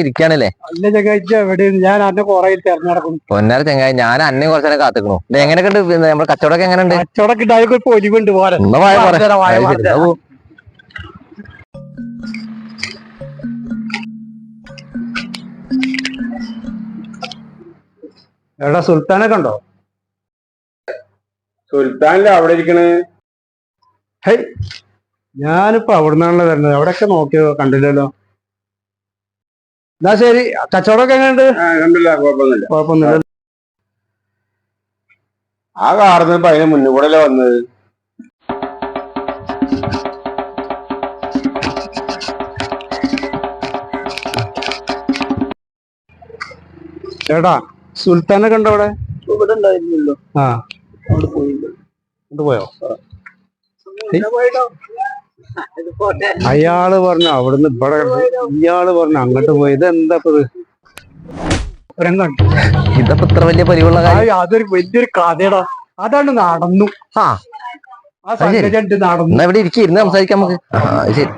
ഇരിക്കാണല്ലേ? അല്ല ചങ്ങാഴ്ച എവിടെ ഞാൻ അന്നെ കൊറേ തെരഞ്ഞെടുക്കുന്നു പൊന്നാര ചെങ്ങായി ഞാൻ അന്നെ കുറച്ചു നേരം കാത്തിക്കണു. ഇത് എങ്ങനെയൊക്കെ ഉണ്ട്? നമ്മുടെ കച്ചവടമൊക്കെ എങ്ങനെ ഉണ്ട്. കച്ചവടം കിട്ടാൻ ഒരു പൊലിവുണ്ട് പോലെ ഒന്ന് വായ പറ. വാർത്തരാ, വായ അത് ശരി. വാർത്തരാ. അത് എടാ സുൽത്താനെ കണ്ടോ സുൽത്താനിലെ അവിടെ ഇരിക്കണേ? ഹേയ്. ഞാനിപ്പോ അവിടുന്നാണല്ലോ വരുന്നത്. ഒക്കെ നോക്കിയോ? കണ്ടില്ലല്ലോ. എന്നാ ശരി. കച്ചവടമൊക്കെ എങ്ങനെയുണ്ട്? കുഴപ്പമൊന്നുമില്ല. കുഴപ്പമൊന്നുമില്ല. ആ കാർന്ന് ഇപ്പൊ അതിന് മുന്നിൽ കൂടെ വന്നത്. ചേട്ടാ സുൽത്താനെ കണ്ടോ അവിടെ? ഇവിടെ ഉണ്ടായിരുന്നല്ലോ ആ. കൊണ്ട് പോയോ അയാൾ പറഞ്ഞു അവിടുന്ന് ഇവിടെ ഇയാൾ പറഞ്ഞു അങ്ങോട്ട് പോയി. ഇത് എന്താ ഇത്? ഇതപ്പോ ഇത്ര വലിയ പരിവുള്ള കാര്യം. അതൊരു വലിയൊരു കഥയടാ. അതാണ് നടന്നു. ആ. എന്നാ ഇവിടെ ഇരിക്കും ഇരുന്ന് സംസാരിക്കാം നമുക്ക്. ശരി.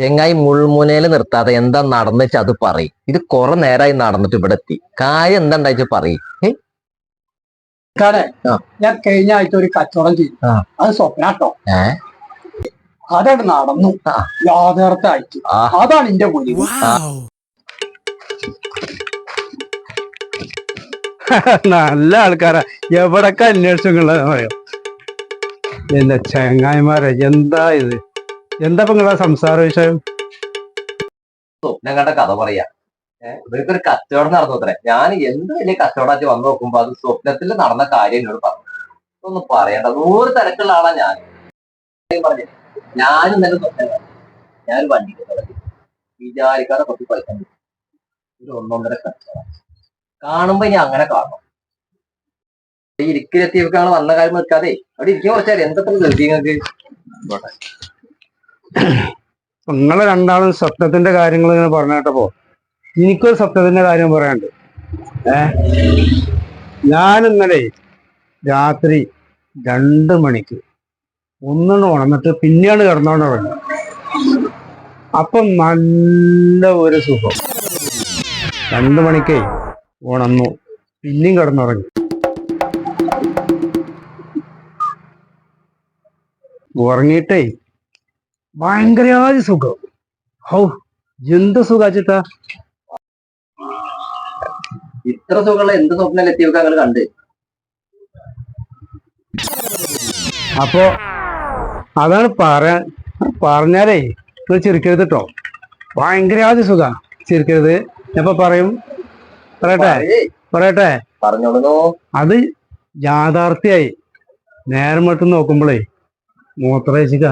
ചെങ്ങായി മുൾമുനയിൽ നിർത്താതെ എന്താ നടന്നുവെച്ചാ അത് പറയും. ഇത് കുറെ നേരമായി നടന്നിട്ട് ഇവിടെ എത്തി. കാര്യം എന്താ ഉണ്ടായിച്ച് പറയും. കാടെ. ഞാൻ കഴിഞ്ഞ ആഴ്ച ഒരു കച്ചവടം ചെയ്തു. ആ. അത് സ്വപ്നാട്ടോ. അതാണ് നടന്നു. യാഥാർത്ഥ്യ ആഴ്ച അതാണ് എന്റെ മുന്നിൽ നല്ല ആൾക്കാരാ. എവിടൊക്കെ അന്വേഷിച്ചുള്ളത് പറയാം. എന്റെ ചങ്ങായിമാരെ എന്താ ഇത്? എന്താ ഇപ്പൊ നിങ്ങളെ സംസാര വിഷയം? സ്വപ്നം കണ്ട കഥ പറയാ. ഇവർക്കൊരു കച്ചവടം നടന്നു അത്രേ ഞാൻ എന്ത് വലിയ കച്ചവടമായിട്ട് വന്നു നോക്കുമ്പോ അത് സ്വപ്നത്തിൽ നടന്ന കാര്യം എന്നോട് പറഞ്ഞു. ഒന്നും പറയണ്ട. നൂറ് തിരക്കുള്ള ആളാ ഞാൻ. പറഞ്ഞു ഞാനും തന്നെ സ്വപ്നം ഞാൻ വണ്ടി വിചാരിക്കാതെ കുറച്ച് പൈസ. ഒരു ഒന്നൊന്നര കച്ചവടം. കാണുമ്പോ ഇനി അങ്ങനെ കാണണം. ഇരിക്കലെത്തിയവർക്കാണ് വന്ന കാര്യം നിൽക്കാതെ അവിടെ ഇരിക്കാൻ കുറച്ചാൽ എന്തൊക്കെ നിർത്തി നിങ്ങൾക്ക്? നിങ്ങളെ രണ്ടാളും സ്വപ്നത്തിന്റെ കാര്യങ്ങൾ ഇങ്ങനെ പറഞ്ഞു കേട്ടപ്പോ എനിക്കൊരു സത്യത്തിന്റെ കാര്യം പറയാനുണ്ട്. ഏ? ഞാൻ ഇന്നലെ രാത്രി രണ്ട് മണിക്ക് ഒന്നെണ്ണം ഉണർന്നിട്ട് പിന്നെയാണ് കിടന്നോണ്ട് ഉറങ്ങി. അപ്പം നല്ല ഒരു സുഖം. രണ്ട് മണിക്കേ ഉണർന്നു. പിന്നെയും കിടന്നുറങ്ങി. ഉറങ്ങിയിട്ടേ ഭയങ്കരമായ സുഖം. ഹൗ എന്ത് സുഖാച്ചിട്ടാ ഇത്ര സുഖമുള്ള എന്ത് സ്വപ്നം എത്തിയവർക്ക് അങ്ങനെ കണ്ട്? അപ്പോ അതാണ് പറയാൻ പറഞ്ഞാലേ ഇത് ചിരിക്കരുത് കേട്ടോ ഭയങ്കരമായ സുഖ ചിരിക്കരുത്. ഞാൻ പറയും? പറയട്ടെ പറയട്ടെ. പറഞ്ഞോളൂ. അത് യാഥാർത്ഥ്യായി. നേരം മറ്റും നോക്കുമ്പോളേ മൂത്രയിച്ചിക്ക